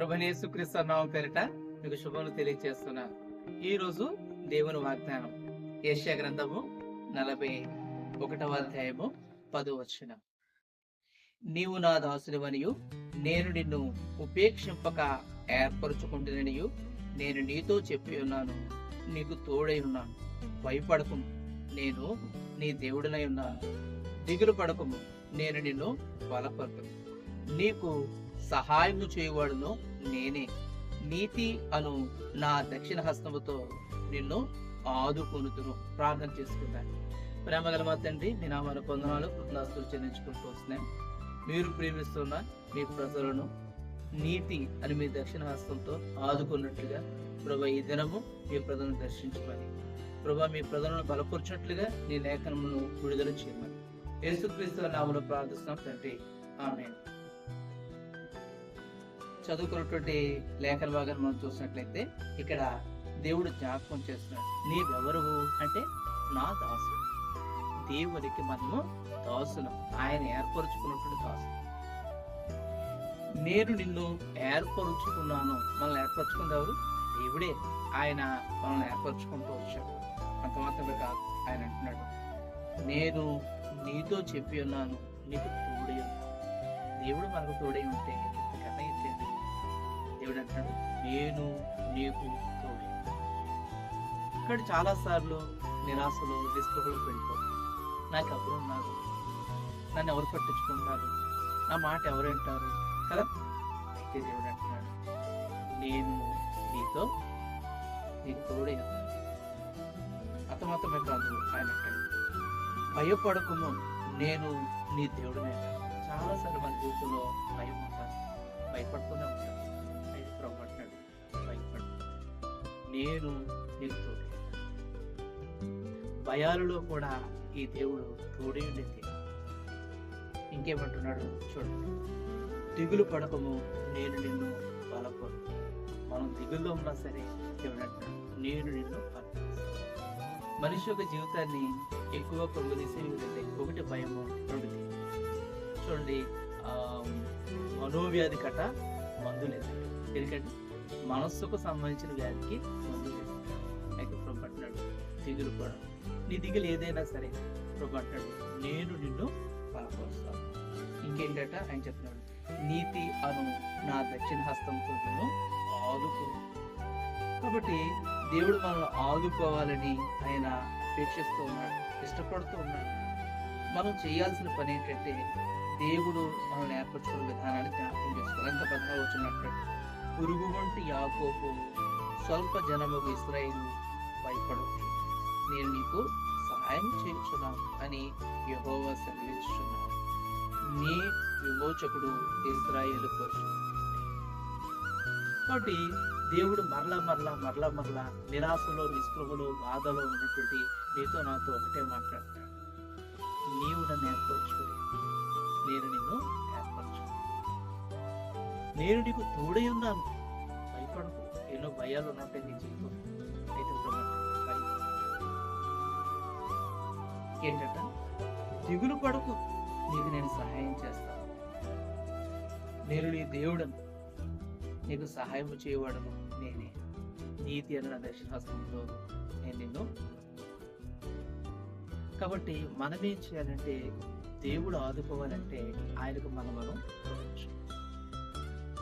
ప్రభనేసుక్రీస్తు నామం పేరిట మీకు శుభములు తెలియజేస్తున్నాను ఈ రోజు దేవుని వాగ్దానం. ఏషియా గ్రంథము నలభై ఒకటవ అధ్యాయము పదో వచ్చిన నీవు నా దాసునివనియు నేను నిన్ను ఉపేక్షింపక ఏర్పరచుకుంటుననియు నేను నీతో చెప్పి ఉన్నాను నీకు తోడై ఉన్నాను. భయపడకుము నేను నీ దేవుడినై ఉన్నాను. దిగులు పడకము నేను నిన్ను బలపరతును నీకు సహాయము చేయవాడును నేనే. నీతి అను నా దక్షిణ హస్తముతో నిన్ను ఆదుకొనుతును. ప్రార్థన చేసుకుంటాను ప్రేమ గల మా తండ్రి మీ నామాన పొందనాలు కృతజ్ఞతలు చెల్లించుకుంటూ వస్తున్నాం. మీరు ప్రేమిస్తున్న మీ ప్రజలను నీతి అని మీ దక్షిణ హస్తంతో ఆదుకున్నట్లుగా ప్రభు ఈ దినము మీ ప్రజలను దర్శించమని ప్రభా మీ ప్రజలను బలపరిచినట్లుగా నీ లేఖనమును విడుదల చేయమని. యేసుక్రీస్తు నామలో ప్రార్థిస్తున్నాం తండ్రి. ఆమె చదువుకున్నటువంటి లేఖన భాగాన్ని మనం చూసినట్లయితే ఇక్కడ దేవుడు జ్ఞాపకం చేస్తున్నాడు. నీవెవరు? అంటే నా దాసుడు. దేవునికి మనము దాసులం. ఆయన ఏర్పరచుకున్నటువంటి దాసులు నేను నిన్ను ఏర్పరుచుకున్నాను. మనల్ని ఏర్పరచుకున్నవారు దేవుడే. ఆయన మనల్ని ఏర్పరచుకుంటూ వచ్చాడు. అంత మాత్రమే కాదు ఆయన అంటున్నాడు. నేను నీతో చెప్పి ఉన్నాను. నీకు తోడై ఉన్నాను. దేవుడు మనకు తోడై ఉంటే దేవుడు అంటాడు నేను నీకు తోడై ఇక్కడ చాలా సార్లు నిరాశలు నిస్పృహలు వెళ్ళిపోతాం నాకు ఎవరు ఉన్నారు? నన్ను ఎవరు పట్టించుకుంటారు? నా మాట ఎవరు వింటారు కదా? అయితే దేవుడు అంటున్నాడు నేను నీతో నీకు తోడే అతమతమే కాదు ఆయన అంటాడు. భయపడకుము నేను నీ దేవుడినే చాలా సార్లు మన జీవితంలో భయం ఉంటాను భయపడుతూనే ఉంటాను నేను నీకు తోడే భయాలలో కూడా ఈ దేవుడు తోడే ఉండేది. ఇంకేమంటున్నాడు చూడండి దిగులు పడకము నేను నిన్ను బలపడు మనం దిగుల్లో ఉన్నా సరే దేవుడు నేను నిన్ను బలపరుస్తాను మనిషి యొక్క జీవితాన్ని ఎక్కువ పొంగుదీసే విధంగా ఒకటి భయము రెండు చూడండి మనోవ్యాధి కట మందు లేదు. ఎందుకంటే మనస్సుకు సంబంధించిన వ్యాధికి మందు లేదు అయితే ప్రభు అంటున్నాడు దిగులు కూడా. నీ దిగులు ఏదైనా సరే ప్రభు అంటున్నాడు నేను నిన్ను బలపరుస్తాను. ఇంకేంటట ఆయన చెప్తున్నాడు నీతి అను నా దక్షిణ హస్తంతో నన్ను ఆదుకు. కాబట్టి దేవుడు మనల్ని ఆదుకోవాలని ఆయన అపేక్షిస్తూ ఉన్నాడు ఇష్టపడుతూ ఉన్నాడు. మనం చేయాల్సిన పని ఏంటంటే దేవుడు మనల్ని ఏర్పరచుకున్న విధానాన్ని జ్ఞాపకం చేసుకోవాలి ఎంత పెద్ద వచ్చినట్టు పురుగు వంటి యాకోపు స్వల్ప జనముకు ఇస్రాయిల్ భయపడు. నేను నీకు సహాయం చేయించున్నా అని యహోవా సెలవిస్తున్నాను నీ విమోచకుడు ఇస్రాయేల్ కోసం. కాబట్టి దేవుడు మరలా మరలా మరలా మరలా నిరాశలో నిస్పృహలో బాధలో ఉన్నటువంటి నీతో నాతో ఒకటే మాట్లాడతాడు. నీవు నన్ను ఏర్పరచుకోలేదు నేను నీకు తోడై ఉన్నాను. భయపడకు. ఎన్నో భయాలు ఉన్నట్టే నీ జీవితం అయితే ఏంటంట? దిగులు పడకు. నీకు నేను సహాయం చేస్తాను నేను నీ దేవుడను. నీకు సహాయం చేయవాడను నేనే. నీతి అన్న దక్షిణాస్తంతో నేను నిన్ను కాబట్టి మనం ఏం చేయాలంటే దేవుడు ఆదుకోవాలంటే ఆయనకు మనం మనం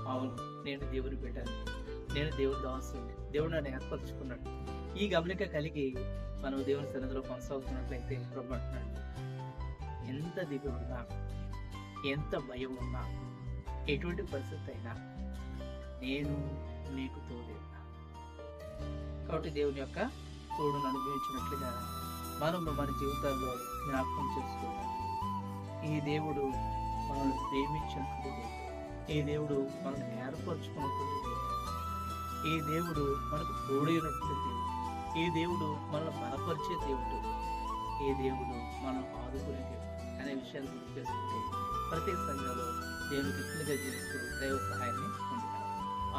అవును నేను దేవుని బిడ్డను. నేను దేవుని దాసుని. దేవుడు నన్ను ఏర్పరచుకున్నాడు. ఈ గమనిక కలిగి మనం దేవుని సన్నిధిలో కొనసాగుతున్నట్లయితే ప్రభు అంటున్నాడు. ఎంత దిగులున్నా ఎంత భయం ఉన్నా ఎటువంటి పరిస్థితి అయినా నేను నీకు తోడే కాబట్టి దేవుని యొక్క తోడును అనుభవించినట్లుగా మనం మన జీవితాల్లో జ్ఞాపకం చేసుకుందాం ఈ దేవుడు మనల్ని ప్రేమించినటువంటి దేవుడు ఈ దేవుడు మనకు ఏర్పరచుకున్నటువంటి దేవుడు ఈ దేవుడు మనకు తోడైనటువంటి దేవుడు ఈ దేవుడు మనల్ని బలపరిచే దేవుడు. ఈ దేవుడు మనం ఆదుకునే దేవుడు అనే విషయాన్ని గుర్తు చేసుకుంటే ప్రతి సంఘంలో దేవునికి ఇట్లుగా జీవిస్తూ దైవ సహాయాన్ని పొందుతారు.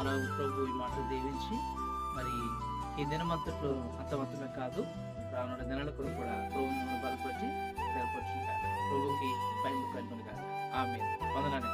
అలా ప్రభు ఈ మాటలు దీవించి మరి ఈ దినమంతట్లో అంతమంతమే కాదు రానున్న దినాల కొరకు కూడా ప్రభువును బలపరిచి ఏర్పరచుకుంటారు. ప్రభుకి భయం కలుగునుగా ఆమె వందనాన్ని